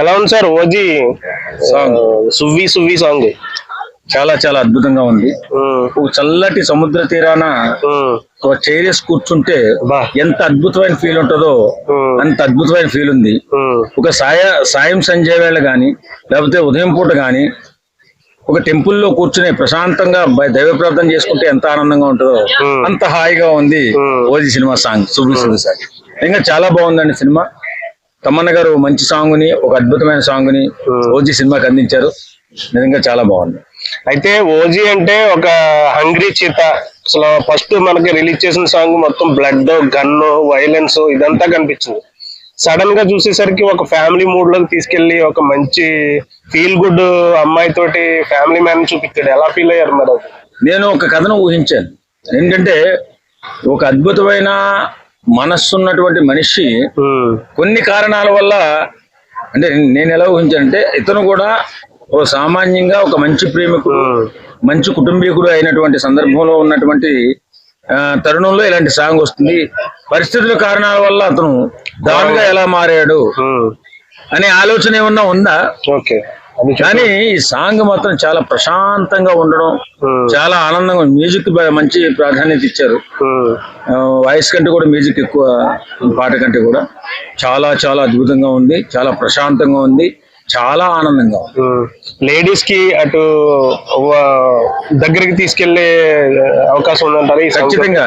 ఎలా ఉంది sir OG? Song Suvvi Suvvi song చాలా చాలా అద్భుతంగా ఉంది. చల్లటి సముద్ర తీరాన చైరేసి కూర్చుంటే. ఎంత అద్భుతమైన ఫీల్ ఉంటుందో అంత అద్భుతమైన ఫీల్ ఉంది. ఒక సాయ సాయం సంధ్య వేళ గాని లేకపోతే ఉదయం పూట గాని ఒక టెంపుల్లో కూర్చుని ప్రశాంతంగా దైవ ప్రార్థన చేసుకుంటే ఎంత ఆనందంగా ఉంటుందో. అంత హాయిగా ఉంది. OG cinema song Subbi Subbi song. ఇంకా చాలా బాగుందండి సినిమా. తమ్మన్న గారు మంచి సాంగ్ని ఒక అద్భుతమైన సాంగ్ని Hmm. ఓజీ సినిమాకి అందించారు. నిజంగా చాలా బాగుంది. అయితే ఓజీ అంటే ఒక హంగ్రీ చీత. అసలు ఫస్ట్ మనకి రిలీజ్ చేసిన సాంగ్ మొత్తం బ్లడ్ గన్ వైలెన్స్ ఇదంతా కనిపించింది. సడన్గా చూసేసరికి ఒక ఫ్యామిలీ మూడ్లోకి తీసుకెళ్ళి ఒక మంచి ఫీల్ గుడ్ అమ్మాయి తోటి ఫ్యామిలీ మ్యాన్ చూపించాడు. ఎలా ఫీల్ అయ్యారు మరి నేను ఒక కథను ఊహించాను. ఏంటంటే ఒక అద్భుతమైన మనస్సు ఉన్నటువంటి మనిషి కొన్ని కారణాల వల్ల అంటే నేను ఎలా ఊహించానంటే ఇతను కూడా ఓ సామాన్యంగా ఒక మంచి ప్రేమికుడు మంచి కుటుంబీకుడు అయినటువంటి సందర్భంలో ఉన్నటువంటి తరుణంలో ఇలాంటి సాంగ్ వస్తుంది. పరిస్థితుల కారణాల వల్ల అతను దారుణంగా ఎలా మారాడు అనే ఆలోచన ఏమన్నా ఉందా? ఓకే. కానీ ఈ సాంగ్ మాత్రం చాలా ప్రశాంతంగా ఉండడం చాలా ఆనందంగా మ్యూజిక్ మంచి ప్రాధాన్యత ఇచ్చారు. వాయిస్ కంటే కూడా మ్యూజిక్ ఎక్కువ పాట కంటే కూడా. చాలా చాలా అద్భుతంగా ఉంది. చాలా ప్రశాంతంగా ఉంది. చాలా ఆనందంగా లేడీస్కి అటు దగ్గరికి తీసుకెళ్ళే అవకాశం ఉందంటారు? ఖచ్చితంగా.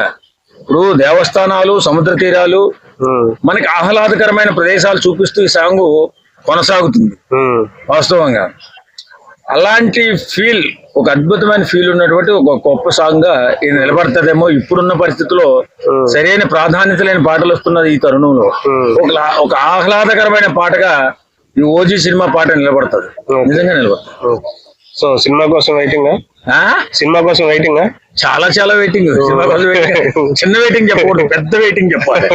ఇప్పుడు దేవస్థానాలు సముద్ర తీరాలు మనకి ఆహ్లాదకరమైన ప్రదేశాలు చూపిస్తూ ఈ సాంగ్ కొనసాగుతుంది వాస్తవంగా అలాంటి ఫీల్ ఒక అద్భుతమైన ఫీల్ ఉన్నటువంటి ఒక గొప్ప సాంగ్గా ఇది నిలబడుతుందేమో ఇప్పుడున్న పరిస్థితుల్లో Hmm. సరైన ప్రాధాన్యత లేని పాటలు వస్తున్నది ఈ తరుణంలో. ఒక ఒక ఆహ్లాదకరమైన పాటగా ఈ ఓజీ సినిమా పాట నిలబడుతుంది. నిజంగా నిలబడుతుంది. సో సినిమా కోసం వెయిటింగ్ ఆ? సినిమా కోసం వెయిటింగ్ చాలా చాలా వెయిటింగ్ సినిమా కోసం. చిన్న వెయిటింగ్ చెప్పకూడదు పెద్ద వెయిటింగ్ చెప్పాలి